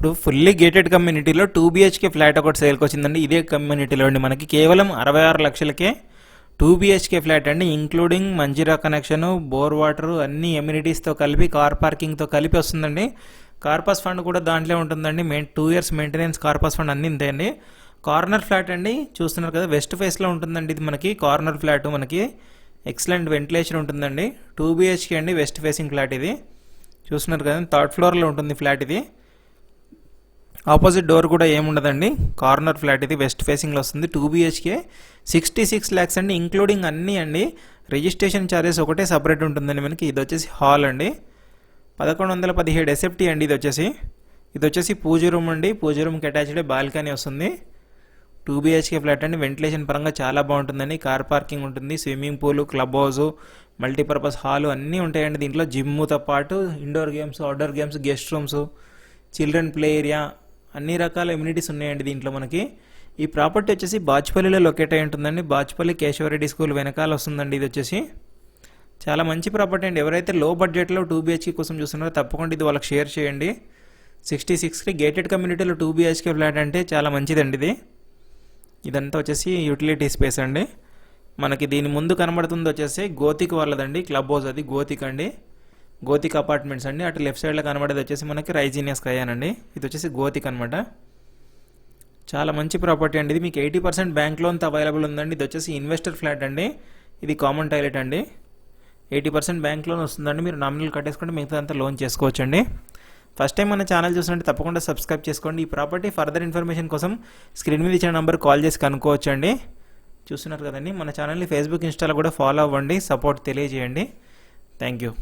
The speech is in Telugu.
ఇప్పుడు ఫుల్లీ గేటెడ్ కమ్యూనిటీలో టూ బీహెచ్కే ఫ్లాట్ ఒకటి సేల్కి వచ్చిందండి ఇదే కమ్యూనిటీలో అండి మనకి. కేవలం అరవై ఆరు లక్షలకే టూ బీహెచ్కే ఫ్లాట్ అండి. Including Manjeera connection bore water అన్ని ఎమ్యూనిటీస్తో కలిపి కార్ పార్కింగ్తో కలిపి వస్తుందండి. కార్పాస్ ఫండ్ కూడా దాంట్లో ఉంటుందండి. Main two years maintenance corpus fund అన్ని ఇంతేయండి కార్నర్ ఫ్లాట్ అండి. చూస్తున్నారు కదా వెస్ట్ ఫేస్లో ఉంటుందండి ఇది మనకి. కార్నర్ ఫ్లాట్ మనకి. ఎక్సలెంట్ వెంటిలేషన్ ఉంటుందండి. టూ బీహెచ్కే అండి వెస్ట్ ఫేసింగ్ ఫ్లాట్ ఇది. చూస్తున్నారు కదా థర్డ్ ఫ్లోర్లో ఉంటుంది ఫ్లాట్ ఇది. ఆపోజిట్ డోర్ కూడా ఏముండదండి. కార్నర్ ఫ్లాట్ ఇది వెస్ట్ ఫేసింగ్లో వస్తుంది. Two BHK sixty six lakhs అండి ఇంక్లూడింగ్ అన్నీ అండి. రిజిస్ట్రేషన్ ఛార్జెస్ ఒకటే సపరేట్ ఉంటుందండి మనకి. ఇది వచ్చేసి హాల్ అండి. పదకొండు వందల పదిహేడు ఎసెప్టీ అండి ఇది వచ్చేసి. ఇది వచ్చేసి పూజ రూమ్ అండి. పూజ రూమ్కి అటాచ్డ్ బాల్కనీ వస్తుంది. టూ బీహెచ్కే ఫ్లాట్ అండి. వెంటిలేషన్ పరంగా చాలా బాగుంటుందండి. కార్ పార్కింగ్ ఉంటుంది swimming pool club house multipurpose hall అన్నీ ఉంటాయండి దీంట్లో. జిమ్తో పాటు indoor games outdoor games guest rooms children play area అన్ని రకాల ఎమ్యూనిటీస్ ఉన్నాయండి దీంట్లో మనకి. ఈ ప్రాపర్టీ వచ్చేసి బాచ్పల్లిలో లొకేట్ అయి ఉంటుందండి. బాచ్పల్లి కేశవరెడ్డి స్కూల్ వెనకాల వస్తుందండి ఇది వచ్చేసి. చాలా మంచి ప్రాపర్టీ అండి. ఎవరైతే లో బడ్జెట్లో టూ బీహెచ్కే కోసం చూస్తున్నారో తప్పకుండా ఇది వాళ్ళకి షేర్ చేయండి. సిక్స్టీ సిక్స్కి గేటెడ్ కమ్యూనిటీలో టూ బీహెచ్కే ఫ్లాట్ అంటే చాలా మంచిదండి ఇది. ఇదంతా వచ్చేసి యూటిలిటీ స్పేస్ అండి. మనకి దీని ముందు కనబడుతుంది వచ్చేసి గోతిక్ వాళ్ళదండి. క్లబ్ హౌస్ అది గోతిక్ అండి. గోతిక్ అపార్ట్మెంట్స్ అండి. అటు లెఫ్ట్ సైడ్లో కనబడేది వచ్చేసి మనకి రైజీనియస్ కయ్యానండి ఇది వచ్చేసి గోతిక్ అనమాట చాలా మంచి ప్రాపర్టీ అండి. ఇది మీకు ఎయిటీ పర్సెంట్ బ్యాంక్ లోన్తో అవైలబుల్ ఉందండి. ఇది వచ్చేసి ఇన్వెస్టర్ ఫ్లాట్ అండి. ఇది కామన్ టాయిలెట్ అండి. ఎయిటీ పర్సెంట్ బ్యాంక్ లోన్ వస్తుందండి. మీరు నామినల్ కట్టేసుకుంటే మిగతా అంతా లోన్ చేసుకోవచ్చండి. ఫస్ట్ టైం మన ఛానల్ చూసినట్టు తప్పకుండా సబ్స్క్రైబ్ చేసుకోండి. ఈ ప్రాపర్టీ ఫర్దర్ ఇన్ఫర్మేషన్ కోసం స్క్రీన్ మీద ఇచ్చిన నెంబర్ కాల్ చేసి కనుక్కోవచ్చండి. చూస్తున్నారు కదండి. మన ఛానల్ని ఫేస్బుక్ ఇన్స్టాలో కూడా ఫాలో అవ్వండి. సపోర్ట్ తెలియజేయండి. Thank you.